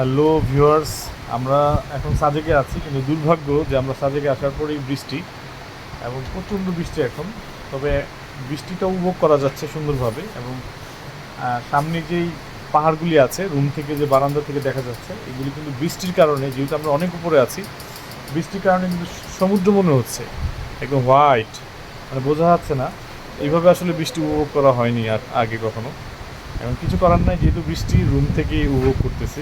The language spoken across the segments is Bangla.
হ্যালো ভিউয়ার্স আমরা এখন সাজেকে আছি, কিন্তু দুর্ভাগ্য যে আমরা সাজেকে আসার পরেই বৃষ্টি এবং প্রচণ্ড বৃষ্টি এখন। তবে বৃষ্টিটা উপভোগ করা যাচ্ছে সুন্দরভাবে এবং সামনে যেই পাহাড়গুলি আছে, রুম থেকে যে বারান্দা থেকে দেখা যাচ্ছে, এগুলি কিন্তু বৃষ্টির কারণে, যেহেতু আমরা অনেক উপরে আছি, বৃষ্টির কারণে কিন্তু সমুদ্র মনে হচ্ছে, একদম হোয়াইট মানে বোঝা যাচ্ছে না। এইভাবে আসলে বৃষ্টি উপভোগ করা হয়নি আর আগে কখনো। এখন কিছু করার নাই যেহেতু বৃষ্টি রুম থেকে উপভোগ করতেছি।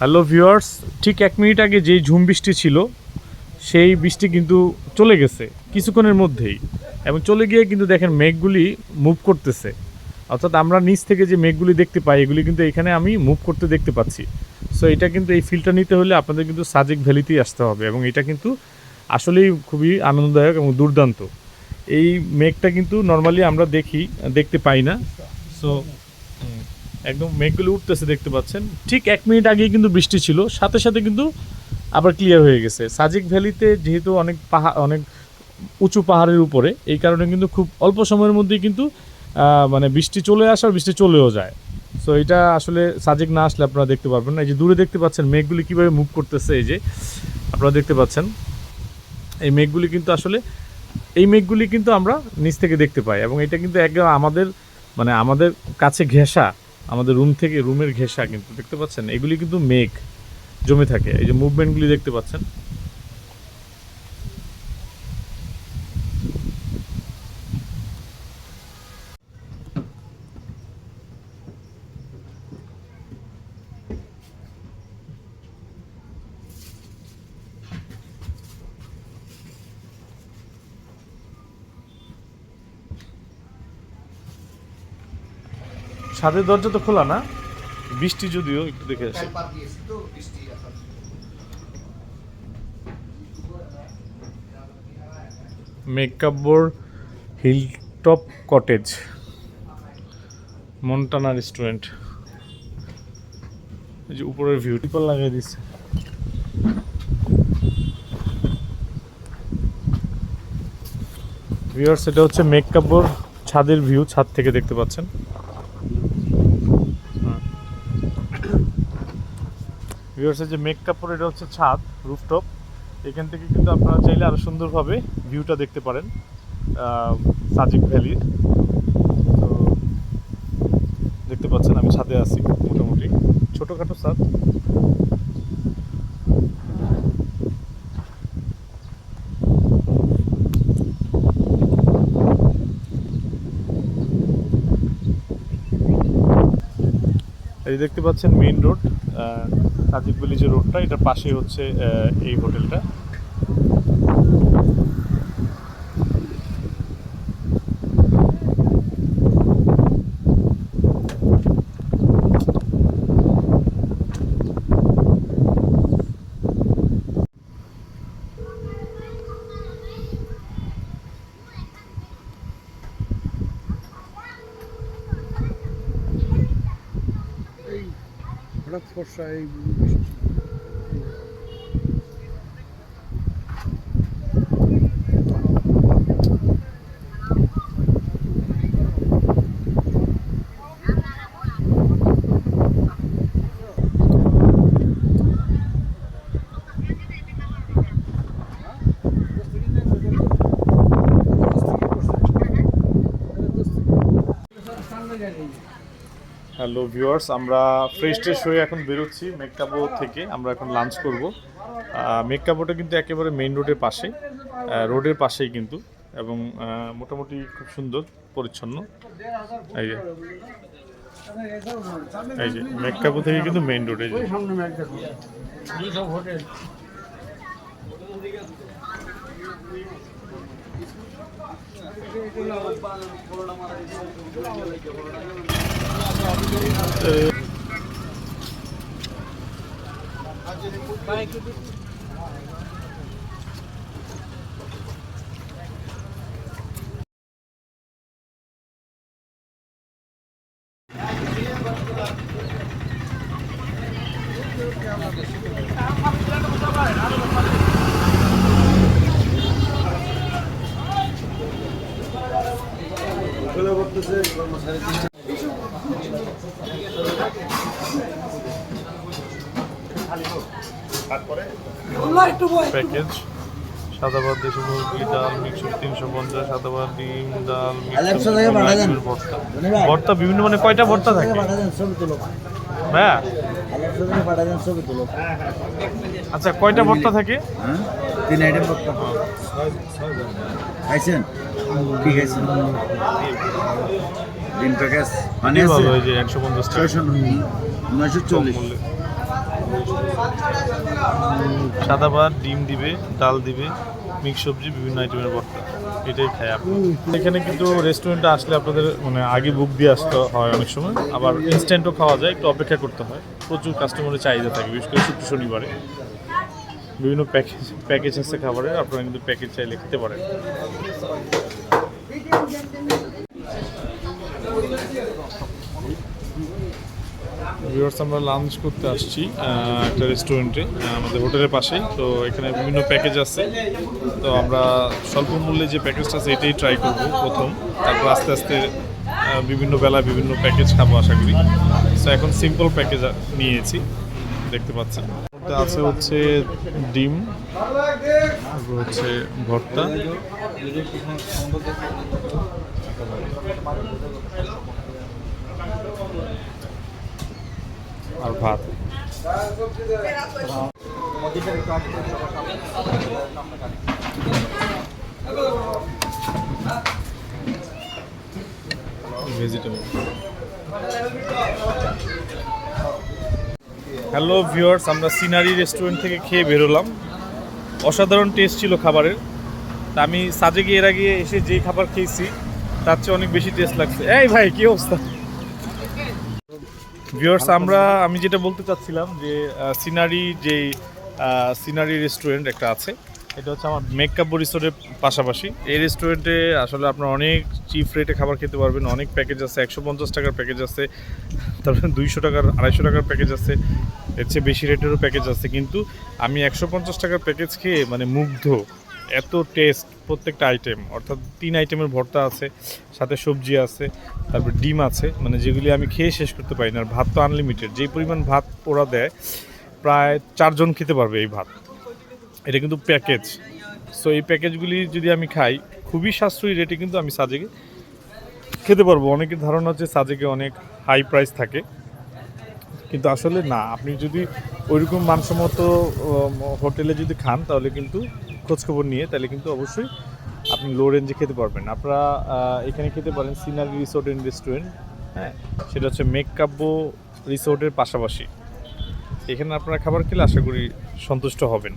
হ্যালো ভিউয়ার্স, ঠিক এক মিনিট আগে যেই ঝুম বৃষ্টি ছিল, সেই বৃষ্টি কিন্তু চলে গেছে, কিছুক্ষণের মধ্যেই। এবং চলে গিয়ে কিন্তু দেখেন মেঘগুলি মুভ করতেছে। অর্থাৎ আমরা নিচ থেকে যে মেঘগুলি দেখতে পাই, এগুলি কিন্তু এখানে আমি মুভ করতে দেখতে পাচ্ছি। সো এটা কিন্তু এই ফিলটা নিতে হলে আপনাদের কিন্তু সাজেক ভ্যালিতেই আসতে হবে এবং এটা কিন্তু আসলেই খুবই আনন্দদায়ক এবং দুর্দান্ত। এই মেঘটা কিন্তু নর্মালি আমরা দেখি, দেখতে পাই না। সো একদম মেঘগুলো উঠতেছে দেখতে পাচ্ছেন। ঠিক এক মিনিট আগেই কিন্তু বৃষ্টি ছিল, সাথে সাথে কিন্তু আবার ক্লিয়ার হয়ে গেছে। সাজিক ভ্যালিতে যেহেতু অনেক পাহাড় অনেক উঁচু পাহাড়ের উপরে, এই কারণে কিন্তু খুব অল্প সময়ের মধ্যেই কিন্তু মানে বৃষ্টি চলে আসে আর বৃষ্টি চলেও যায়। সো এটা আসলে সাজেক না আসলে আপনারা দেখতে পারবেন না। এই যে দূরে দেখতে পাচ্ছেন মেঘগুলি কীভাবে মুভ করতেছে, এই যে আপনারা দেখতে পাচ্ছেন। এই মেঘগুলি কিন্তু আসলে, এই মেঘগুলি কিন্তু আমরা নিচ থেকে দেখতে পাই এবং এটা কিন্তু একদম আমাদের মানে আমাদের কাছে ঘেঁষা। আমাদের রুম থেকে রুমের ঘেঁষা কিন্তু, দেখতে পাচ্ছেন? এগুলি কিন্তু মেঘ জমে থাকে। এই যে মুভমেন্টগুলি দেখতে পাচ্ছেন? ছাদের দরজা তো খোলা না। বৃষ্টি যদিও একটু দেখে আসে। এখন। মেকাব্বর হিলটপ কটেজ মন্টানা রেস্টুরেন্ট এই যে উপরের ভিউ টিপল লাগিয়ে দিচ্ছে ভিউয়ার্স এটা হচ্ছে মেকাব্বর ছাদের ভিউ ছাদ থেকে দেখতে পাচ্ছেন। ভিউয়ার্সের যে মেক কাপড়, এটা হচ্ছে ছাদ রুফটপ এখান থেকে কিন্তু আপনারা চাইলে আরও সুন্দরভাবে ভিউটা দেখতে পারেন সাজিক ভ্যালির। তো দেখতে পাচ্ছেন আমি ছাদে আছি মোটামুটি। ছোটোখাটো ছাদ। এই দেখতে পাচ্ছেন মেইন রোড সাজিকবলি যে রোডটা এটার পাশেই হচ্ছে এই হোটেলটা এই হঠাৎ ফর্সা এই হ্যালো ভিউয়ার্স, আমরা ফ্রেশ ট্রেশ হয়ে এখন বেরোচ্ছি মেককাবো থেকে। আমরা এখন লাঞ্চ করব। মেককাবোটা কিন্তু একেবারে মেইন রোডের পাশে রোডের পাশেই কিন্তু এবং মোটামুটি খুব সুন্দর, পরিচ্ছন্ন। এই যে এই যে মেককাবো থেকে কিন্তু মেইন রোডে যে। সামনে ম্যাচ প্যাকেজ। সাদা ভাত দেশি মুরগি ডাল মিক্স তিনশো পঞ্চাশ সাদা ভাত ডিম ডাল। ভর্তা। ভর্তা বিভিন্ন মানে কয়টা ভর্তা থাকে? হ্যাঁ? আচ্ছা কয়টা ভর্তা থাকে? হ্যাঁ? তিন করতে হবে। খাইছেন? কি খাইছেন? ডিম প্যাকেজ। আছে ভালো ওই যে একশো পঞ্চাশ টাকা। নয়শো চল্লিশ। সাদা ভাত, ডিম দিবে, ডাল দিবে, মিক্স সবজি, বিভিন্ন আইটেমের ভর্তা। এটাই খাই আপনি। এখানে কিন্তু রেস্টুরেন্টে আসলে আপনাদের মানে আগে বুক দিয়ে আসতে হয় অনেক সময়। আবার ইনস্ট্যান্টও খাওয়া যায়, একটু অপেক্ষা করতে হয়। প্রচুর কাস্টমারের চাহিদা থাকে, বিশেষ করে শুক্র শনিবারে। বিভিন্ন প্যাকেজ প্যাকেজ আছে খাবারের আপনারা কিন্তু প্যাকেজ চাইলে খেতে পারেন। ভিউয়ার্স আমরা লাঞ্চ করতে আসছি একটা রেস্টুরেন্টে আমাদের হোটেলের পাশেই। তো এখানে বিভিন্ন প্যাকেজ আছে। তো আমরা স্বল্প মূল্যে যে প্যাকেজটা আছে, এটাই ট্রাই করব প্রথম। তারপর আস্তে আস্তে বিভিন্ন বেলা বিভিন্ন প্যাকেজ খাব আশা করি। তো এখন সিম্পল প্যাকেজ নিয়েছি। দেখতে পাচ্ছেন। আছে হচ্ছে ডিম হচ্ছে ভর্তা। আর ভাত। হ্যালো ভিউয়ার্স আমরা সিনারি রেস্টুরেন্ট থেকে খেয়ে বেরোলাম। অসাধারণ টেস্ট ছিল খাবারের। তা আমি সাজেকে এর আগে এসে যেই খাবার খেয়েছি, তার চেয়ে অনেক বেশি টেস্ট লাগছে। এই ভাই, কি অবস্থা? ভিউয়ার্স আমরা, আমি যেটা বলতে চাচ্ছিলাম যে সিনারি যে সিনারি রেস্টুরেন্ট একটা আছে, এটা হচ্ছে আমার মেকআপ রিসোর্টের পাশাপাশি। এই রেস্টুরেন্টে আসলে আপনার অনেক চিপ রেটে খাবার খেতে পারবেন, অনেক প্যাকেজ আছে, একশো পঞ্চাশ টাকার প্যাকেজ আছে, তারপরে দুইশো টাকার, আড়াইশো টাকার প্যাকেজ আছে, এর চেয়ে বেশি রেটেরও প্যাকেজ আছে। কিন্তু আমি একশো পঞ্চাশ টাকার প্যাকেজ খেয়ে মানে মুগ্ধ, এত টেস্ট প্রত্যেকটা আইটেম অর্থাৎ তিন আইটেমের ভর্তা আছে, সাথে সবজি আছে, তারপর ডিম আছে মানে যেগুলি আমি খেয়ে শেষ করতে পারি না, আর ভাত তো আনলিমিটেড যেই পরিমাণ ভাত ওরা দেয়, প্রায় চারজন খেতে পারবে এই ভাত। এটা কিন্তু প্যাকেজ সো এই প্যাকেজগুলি যদি আমি খাই, খুবই সাশ্রয়ী রেটে কিন্তু আমি সাজেকে খেতে পারব। অনেকের ধারণা হচ্ছে সাজেকে অনেক হাই প্রাইস থাকে। কিন্তু আসলে না, আপনি যদি ওইরকম মানসম্মত হোটেলে যদি খান, তাহলে কিন্তু খোঁজখবর নিয়ে, তাহলে কিন্তু অবশ্যই আপনি লো রেঞ্জে খেতে পারবেন। আপনারা এখানে খেতে পারেন সিনারি রিসোর্ট অ্যান্ড রেস্টুরেন্ট হ্যাঁ? সেটা হচ্ছে মেককাব্য রিসোর্টের পাশাপাশি। এখানে আপনারা খাবার খেলে আশা করি সন্তুষ্ট হবেন।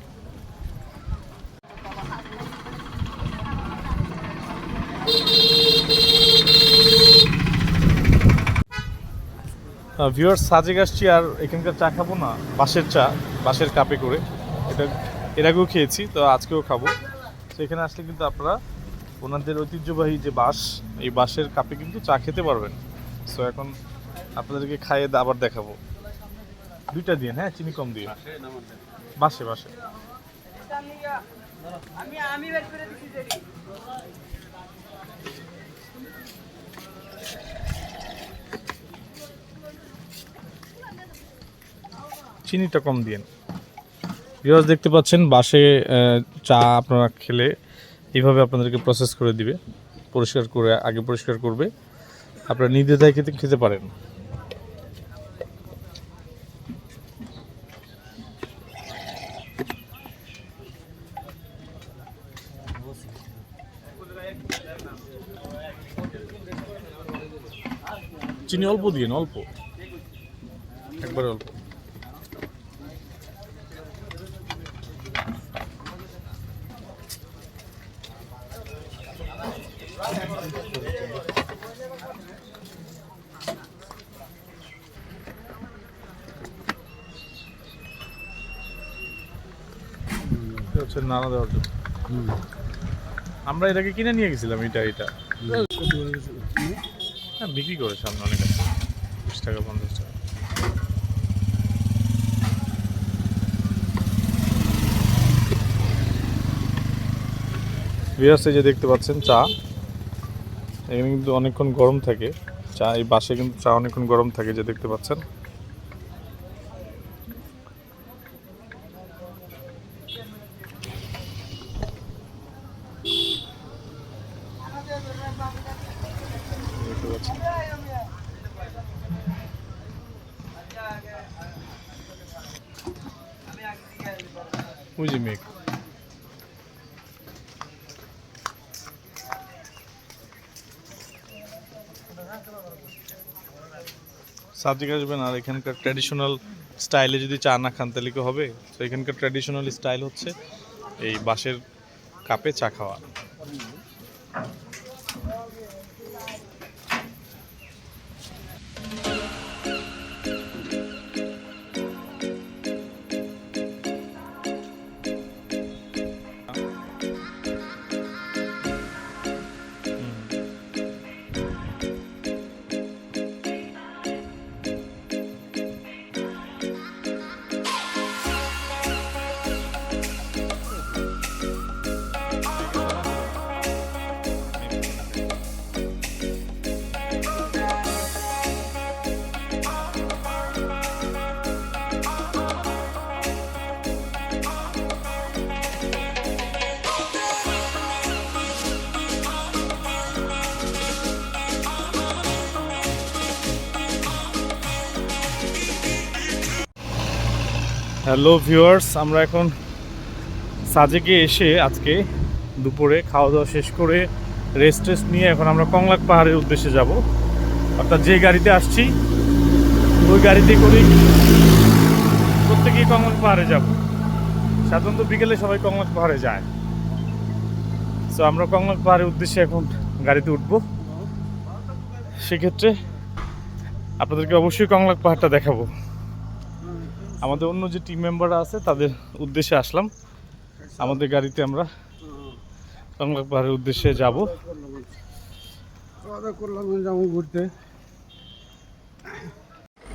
ভিউয়ার্স সাজেক আসছি আর এখানকার চা খাব না, বাঁশের চা, বাঁশের কাপে করে। এটা এর আগেও খেয়েছি তো আজকেও খাব। তো এখানে আসলে কিন্তু আপনারা ওনাদের ঐতিহ্যবাহী যে বাঁশ এই বাঁশের কাপে কিন্তু চা খেতে পারবেন। সো এখন আপনাদেরকে খাইয়ে দে- আবার দেখাবো। দুইটা দিয়ে হ্যাঁ চিনি কম দিয়ে? বাসে বাসে আমি আমি বের করে দিচ্ছি দেখি চিনিটা কম দিন ভিউয়ার্স দেখতে পাচ্ছেন, বাসে চা আপনারা খেলে এইভাবে আপনাদেরকে প্রসেস করে দিবে, পরিষ্কার করে, আগে পরিষ্কার করবে। আপনারা নির্দ্বিধায় খেতে খেতে পারেন। চিনি অল্প দিন অল্প? একবারে অল্প। হচ্ছে নানা দেওয়ার জন্য। আমরা এটাকে কিনে নিয়ে গেছিলাম এটা এটা হ্যাঁ বিক্রি করে সামনে অনেক বিশ টাকা, পঞ্চাশ টাকা। এই যে দেখতে পাচ্ছেন চা। এখানে কিন্তু অনেকক্ষণ গরম থাকে। চা, এই বাসে কিন্তু চা অনেকক্ষণ গরম থাকে যে দেখতে পাচ্ছেন। ওই যে মেঘ সাবজেক্ট আসবেন আর এখানকার ট্র্যাডিশনাল স্টাইলে যদি চা না খান, তাহলে হবে? তো এখানকার ট্র্যাডিশনাল স্টাইল হচ্ছে এই বাঁশের কাপে চা খাওয়া। হ্যালো ভিউয়ার্স আমরা এখন সাজেকে এসে আজকে দুপুরে খাওয়া দাওয়া শেষ করে রেস্ট টেস্ট নিয়ে এখন আমরা কংলাক পাহাড়ের উদ্দেশ্যে যাব। অর্থাৎ যে গাড়িতে আসছি, ওই গাড়িতে করে প্রত্যেকেই কংলাক পাহাড়ে যাব। সাধারণত বিকেলে সবাই কংলাক পাহাড়ে যায়। তো আমরা কংলাক পাহাড়ের উদ্দেশ্যে এখন গাড়িতে উঠবো। সেক্ষেত্রে আপনাদেরকে অবশ্যই কংলাক পাহাড়টা দেখাবো। আমাদের অন্য যে টিম মেম্বাররা আছে তাদের উদ্দেশ্যে আসলাম। আমাদের গাড়িতে আমরা কংলাক পাহাড়ের উদ্দেশ্যে যাব। করলাম যেমন ঘুরতে।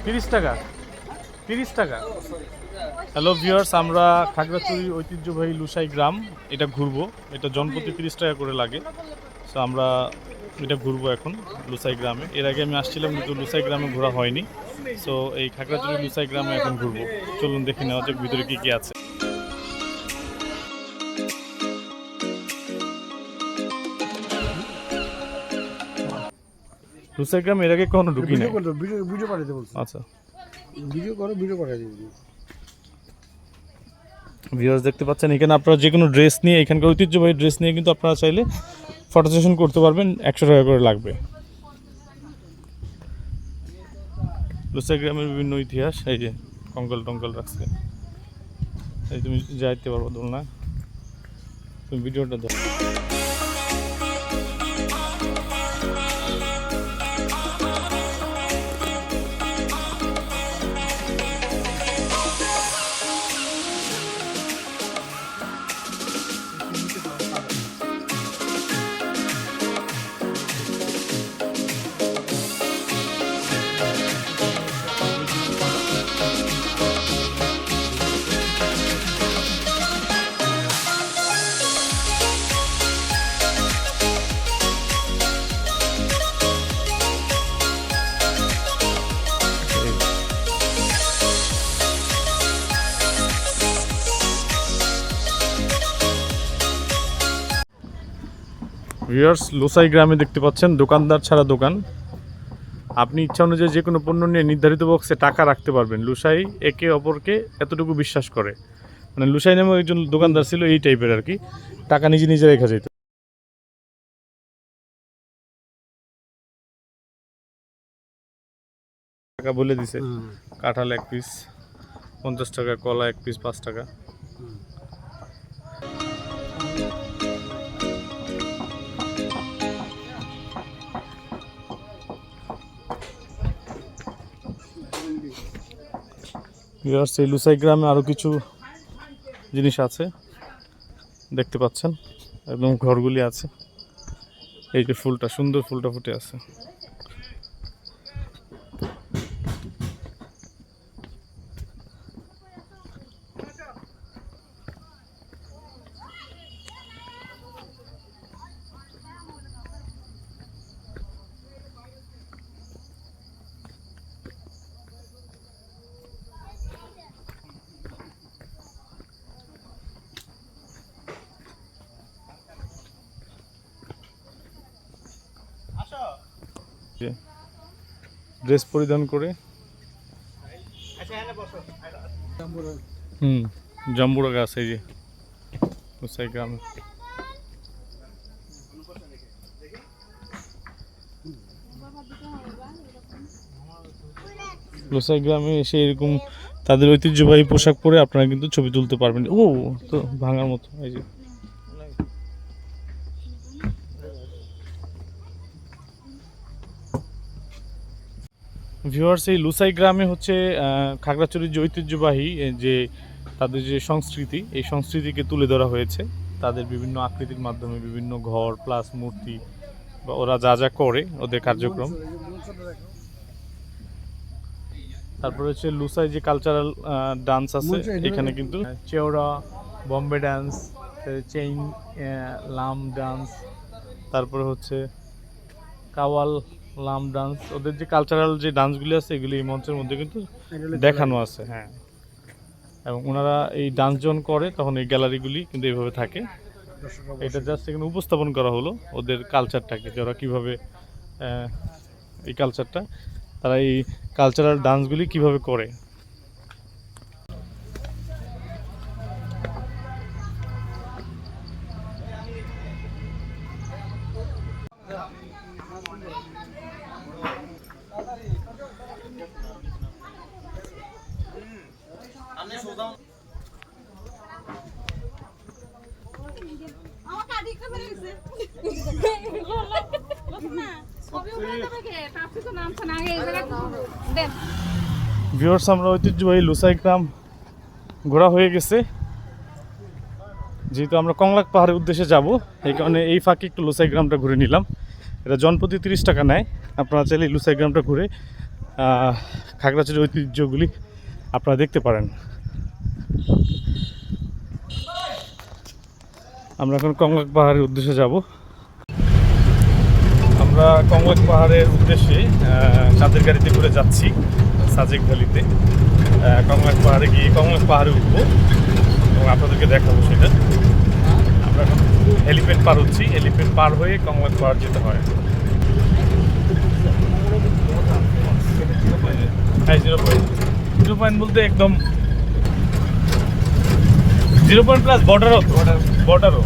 তিরিশ টাকা? তিরিশ টাকা? হ্যালো ভিউয়ার্স আমরা খাগড়াছড়ি ঐতিহ্যবাহী লুসাই গ্রাম এটা ঘুরবো। এটা জনপ্রতি তিরিশ টাকা করে লাগে। সো আমরা এটা ঘুরবো এখন লুসাই গ্রামে। এর আগে আমি আসছিলাম কিন্তু লুসাই গ্রামে ঘোরা হয়নি। সো এই খাগড়াছড়ি লুসাই গ্রামে এখন ঘুরবো। চলুন দেখে নেওয়া যাক ভিতরে কী কী আছে। লুসাই গ্রাম এর আগে কখনো ঢুকি নাই ভিডিও পাঠাতে বলছি। আচ্ছা। ভিডিও করো ভিডিও পাঠাতে ভিউয়ার্স দেখতে পাচ্ছেন এখানে আপনারা যে কোনো ড্রেস নিয়ে এখানকার ঐতিহ্যবাহী ড্রেস নিয়ে কিন্তু আপনারা চাইলে ফটো সেশন করতে পারবেন, একশো টাকা করে লাগবে। লুসা গ্রামের বিভিন্ন ইতিহাস, এই যে কঙ্কাল টঙ্কাল রাখছে। তুমি যাইতে পারব দোলনা তুমি ভিডিওটা দেখো। ভিউয়ার্স লোসাই গ্রামে দেখতে পাচ্ছেন দোকানদার ছাড়া দোকান। আপনি ইচ্ছা অনুযায়ী যে কোনো পণ্য নিয়ে নির্ধারিত বক্সে টাকা রাখতে পারবেন। লুসাই একে অপরকে এতটুকু বিশ্বাস করে। মানে লুসাই নামে একজন দোকানদার ছিল এই টাইপের আর কি। টাকা নিজে নিজে রেখা যেত। টাকা বলে দিছে। কাঁঠাল এক পিস পঞ্চাশ টাকা কলা এক পিস পাঁচ টাকা। ভিউয়ার্স এই লুসাই গ্রামে আরও কিছু জিনিস আছে। দেখতে পাচ্ছেন? একদম ঘরগুলি আছে। এই যে ফুলটা, সুন্দর ফুলটা ফুটে আছে যে ড্রেস পরিধান করে। হুম, জাম্বুরা গাছ, এই যে। গ্রামে। লোসাই গ্রামে এসে এরকম তাদের ঐতিহ্যবাহী পোশাক পরে আপনারা কিন্তু ছবি তুলতে পারবেন। ও, তো ভাঙার মতো, এই যে। ভিউয়ার্স এই লুসাই গ্রামে হচ্ছে খাগড়াছড়ির যে ঐতিহ্যবাহী যে তাদের যে সংস্কৃতি এই সংস্কৃতিকে তুলে ধরা হয়েছে। তাদের বিভিন্ন আকৃতির মাধ্যমে বিভিন্ন ঘর প্লাস মূর্তি বা ওরা যা যা করে ওদের কার্যক্রম। তারপরে হচ্ছে লুসাই যে কালচারাল ডান্স আছে এখানে কিন্তু চেওড়া বম্বে ডান্স চেইন লাম ডান্স তারপরে হচ্ছে কাওয়াল লাম ডান্স ওদের যে কালচারাল যে ডান্সগুলি আছে এগুলি এই মঞ্চের মধ্যে কিন্তু দেখানো আছে হ্যাঁ। এবং ওনারা এই ডান্স যখন করে তখন এই গ্যালারিগুলি কিন্তু এইভাবে থাকে। এটা জাস্ট এখানে উপস্থাপন করা হলো ওদের কালচারটাকে যে ওরা কীভাবে এই কালচারটা তারা এই কালচারাল ডান্সগুলি কীভাবে করে আমাকে আদিক করে গেছে না সবই উড়াতে থাকে তারপরে তো নামছে না আগে এই জায়গায় দেন ভিউয়ার্স আমরা ঐতিহ্যবাহী লুসাই গ্রাম ঘোরা হয়ে গেছে। যেহেতু আমরা কংলাক পাহাড়ের উদ্দেশ্যে যাব, এই কারণে এই ফাঁকে একটু লুসাই গ্রামটা ঘুরে নিলাম। এটা জনপ্রতি তিরিশ টাকা নেয়। আপনারা চাইলে লুসাই গ্রামটা ঘুরে খাগড়াছড়ির ঐতিহ্যগুলি আপনারা দেখতে পারেন। আমরা এখন কংলাক পাহাড়ের উদ্দেশ্যে যাব। আমরা কংলাক পাহাড়ের উদ্দেশ্যে চাঁদের গাড়িতে করে যাচ্ছি সাজেক ভ্যালিতে। কংলাক পাহাড়ে গিয়ে কংলাক পাহাড়ে উঠবো এবং আপনাদেরকে দেখাবো সেটা। আমরা এখন হেলিপ্যাড পার হচ্ছি। হেলিপ্যাড পার হয়ে কংলাক পাহাড় যেতে হয়। হ্যাঁ জিরো পয়েন্ট জিরো পয়েন্ট বলতে একদম জিরো পয়েন্ট প্লাস বর্ডারও বর্ডারও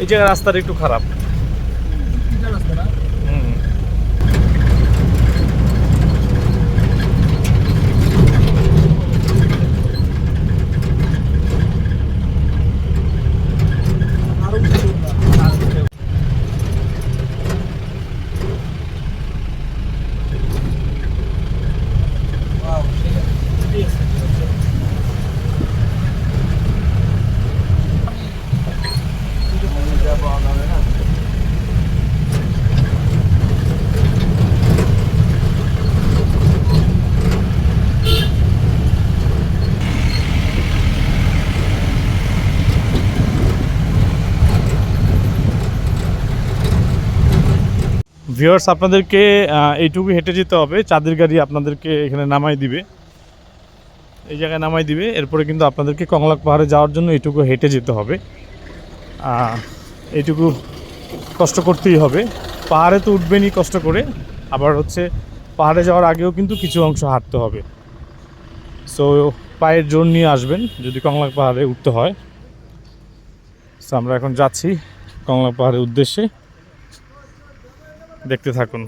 এই জায়গায় রাস্তাটা একটু খারাপ হুম। ভিউয়ার্স আপনাদেরকে এইটুকু হেঁটে যেতে হবে। চাঁদের গাড়ি আপনাদেরকে এখানে নামাই দিবে। এই জায়গায় নামাই দিবে। এরপরে কিন্তু আপনাদেরকে কংলাক পাহাড়ে যাওয়ার জন্য এইটুকু হেঁটে যেতে হবে। এইটুকু কষ্ট করতেই হবে। পাহাড়ে তো উঠবেনই কষ্ট করে। আবার হচ্ছে পাহাড়ে যাওয়ার আগেও কিন্তু কিছু অংশ হাঁটতে হবে। সো পায়ের জোর নিয়ে আসবেন, যদি কংলাক পাহাড়ে উঠতে হয়। সো আমরা এখন যাচ্ছি কংলাক পাহাড়ের উদ্দেশ্যে। দেখতে থাকুন।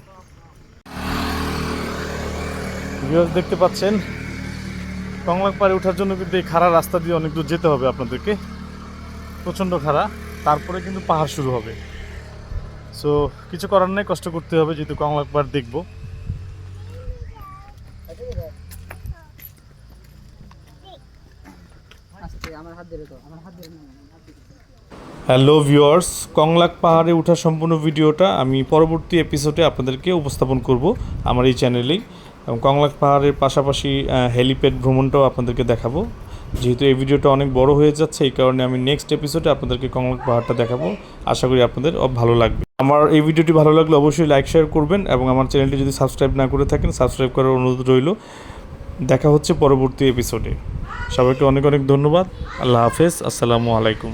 দেখতে পাচ্ছেন কংলাক পাড়ে ওঠার জন্য কিন্তু এই খাড়া রাস্তা দিয়ে অনেক দূর যেতে হবে আপনাদেরকে। প্রচণ্ড খাড়া, তারপরে কিন্তু পাহাড় শুরু হবে। সো কিছু করার নেই, কষ্ট করতে হবে, যেহেতু কংলাক পাহাড় দেখব। হ্যালো ভিউয়ার্স, কংলাক পাহাড়ে ওঠা সম্পূর্ণ ভিডিওটা আমি পরবর্তী এপিসোডে আপনাদেরকে উপস্থাপন করব আমার এই চ্যানেলেই এবং কংলাক পাহাড়ের পাশাপাশি হেলিপ্যাড ভ্রমণটাও আপনাদেরকে দেখাবো। যেহেতু এই ভিডিওটা অনেক বড় হয়ে যাচ্ছে, এই কারণে আমি নেক্সট এপিসোডে আপনাদেরকে কংলাক পাহাড়টা দেখাবো। আশা করি আপনাদের ভালো লাগবে। আমার এই ভিডিওটি ভালো লাগলে অবশ্যই লাইক শেয়ার করবেন এবং আমার চ্যানেলটি যদি সাবস্ক্রাইব না করে থাকেন সাবস্ক্রাইব করার অনুরোধ রইল। দেখা হচ্ছে পরবর্তী এপিসোডে সবাইকে অনেক অনেক ধন্যবাদ। আল্লাহ হাফেজ। আসসালামু আলাইকুম।